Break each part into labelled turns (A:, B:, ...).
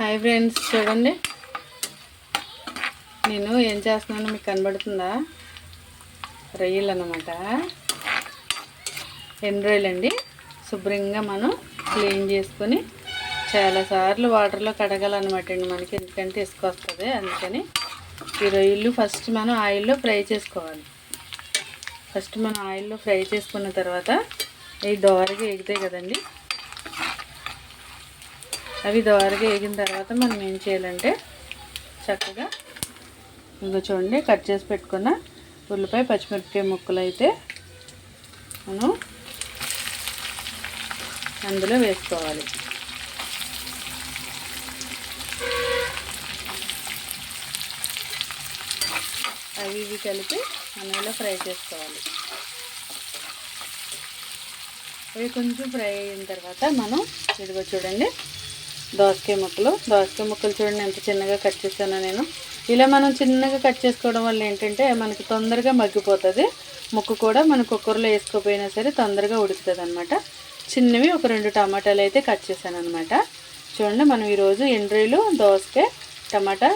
A: Hi friends చూడండి. నేను ఏం చేస్తున్నానో మీకు కనబడుతుందా? రొయ్యలు అనమాట ఎన్ని రొయ్యలండి? శుభ్రంగా మనం క్లీన్ చేసుకొని చాలాసార్లు వాటర్లో కడగాలన్నమాట అండి మనకి ఎందుకంటే ఇసుక వస్తుంది అందుకని ఈ రొయ్యలు ఫస్ట్ మనం ఆయిల్లో ఫ్రై చేసుకోవాలి. ఫస్ట్ మనం ఆయిల్లో ఫ్రై చేసుకున్న తర్వాత అవి దోరగా ఎగుతాయి కదండి అవి దోరగా వేగిన తర్వాత మనం ఏం చేయాలంటే చక్కగా ఇంకా చూడండి కట్ చేసి పెట్టుకున్న ఉల్లిపాయ పచ్చిమిరపకాయ ముక్కలు అయితే మనం అందులో వేసుకోవాలి. అవి ఇవి కలిపి నూనెలో ఫ్రై చేసుకోవాలి. అవి కొంచెం ఫ్రై అయిన తర్వాత మనం ఇదిగో చూడండి దోసకాయ ముక్కలు. దోసకాయ ముక్కలు చూడండి ఎంత చిన్నగా కట్ చేశానో నేను. ఇలా మనం చిన్నగా కట్ చేసుకోవడం వల్ల ఏంటంటే మనకి తొందరగా మగ్గిపోతుంది. ముక్కు కూడా మన కుక్కర్లో వేసుకోపోయినా సరే తొందరగా ఉడుకుతుంది అనమాట చిన్నవి ఒక రెండు టమాటాలు అయితే కట్ చేశాను అనమాట చూడండి మనం ఈరోజు ఎండ్రీలు దోసకాయ టమాటా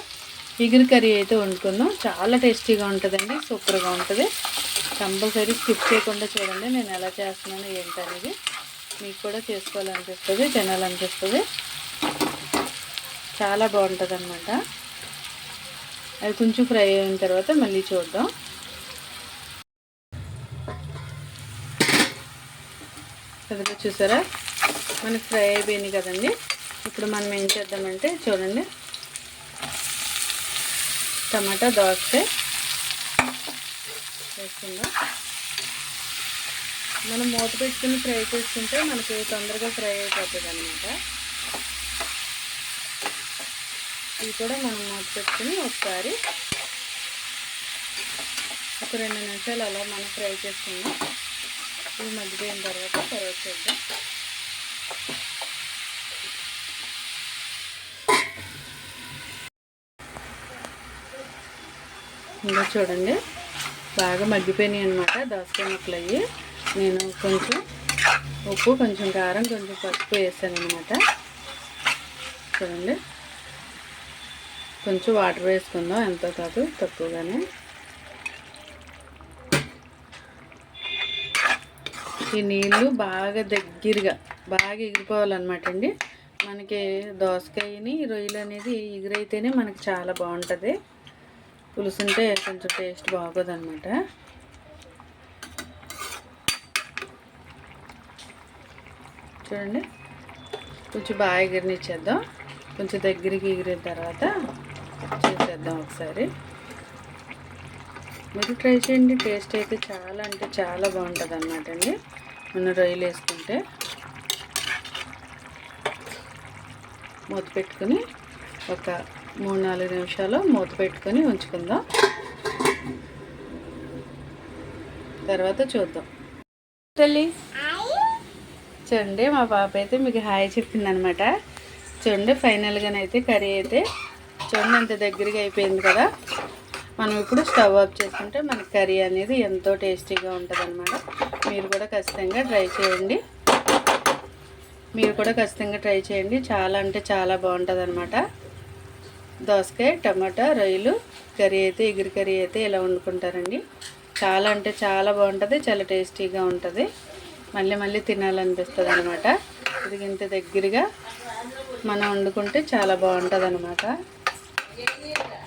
A: ఇగురు కర్రీ అయితే వండుకుందాం. చాలా టేస్టీగా ఉంటుందండి సూపర్గా ఉంటుంది. కంపల్సరీ స్కిప్ చేయకుండా చూడండి నేను ఎలా చేస్తున్నాను ఏంటనేది. మీకు కూడా చేసుకోవాలనిపిస్తుంది తినాలనిపిస్తుంది. చాలా బాగుంటుంది అనమాట అది కొంచెం ఫ్రై అయిన తర్వాత మళ్ళీ చూద్దాం. అదిగో చూసారా? మనకి ఫ్రై అయిపోయింది కదండి. ఇప్పుడు మనం ఏం చేద్దామంటే చూడండి. టమాటా దోసకాయ వేసుకుందాం. మనం మూత పెట్టుకుని ఫ్రై చేసుకుంటే మనకి తొందరగా ఫ్రై అయిపోతుంది అనమాట ఇవి కూడా మనం మూత పెట్టుకుని ఒకసారి ఒక రెండు నిమిషాలు అలా మనం ఫ్రై చేసుకుందాం. ఇవి మగ్గిపోయిన తర్వాత తర్వాత చేద్దాం. ఇంకా చూడండి బాగా మగ్గిపోయినాయి అనమాట దోసకాయ ముక్కలు అయ్యి నేను కొంచెం ఉప్పు కొంచెం కారం కొంచెం పసుపు వేసాను అనమాట చూడండి. కొంచెం వాటర్ వేసుకుందాం ఎంత కాదు తక్కువగానే. ఈ నీళ్ళు బాగా దగ్గరగా బాగా ఎగిరిపోవాలన్నమాట అండి. మనకి దోసకాయని రొయ్యలు అనేది ఎగిరైతేనే మనకి చాలా బాగుంటుంది. పులుసుంటే కొంచెం టేస్ట్ బాగోదన్నమాట. చూడండి. కొంచెం బాగా ఎగిరినిచ్చేద్దాం. కొంచెం దగ్గరికి ఎగిరిన తర్వాత చేసేద్దాం ఒకసారి. మీరు ట్రై చేయండి. టేస్ట్ అయితే చాలా అంటే చాలా బాగుంటుంది అనమాట అండి. మన రొయ్యలు వేసుకుంటే. మూత పెట్టుకుని ఒక మూడు నాలుగు నిమిషాలు మూత పెట్టుకొని ఉంచుకుందాం. తర్వాత చూద్దాం. తల్లి. చూడండి మా పాప అయితే మీకు హాయ్ చెప్పింది అనమాట చూడండి ఫైనల్గానైతే కర్రీ అయితే చూడండి అంత దగ్గరగా అయిపోయింది కదా. మనం ఇప్పుడు స్టవ్ ఆఫ్ చేసుకుంటే మనకి కర్రీ అనేది ఎంతో టేస్టీగా ఉంటుంది అనమాట మీరు కూడా ఖచ్చితంగా ట్రై చేయండి. మీరు కూడా ఖచ్చితంగా ట్రై చేయండి. చాలా అంటే చాలా బాగుంటుంది అనమాట దోసకాయ టమాటా రొయ్యలు కర్రీ అయితే ఎగిరి కర్రీ అయితే ఇలా వండుకుంటారండి. చాలా అంటే చాలా బాగుంటుంది చాలా టేస్టీగా ఉంటుంది. మళ్ళీ మళ్ళీ తినాలనిపిస్తుంది అనమాట ఇది ఇంత దగ్గరగా మనం వండుకుంటే చాలా బాగుంటుంది అనమాట जय जय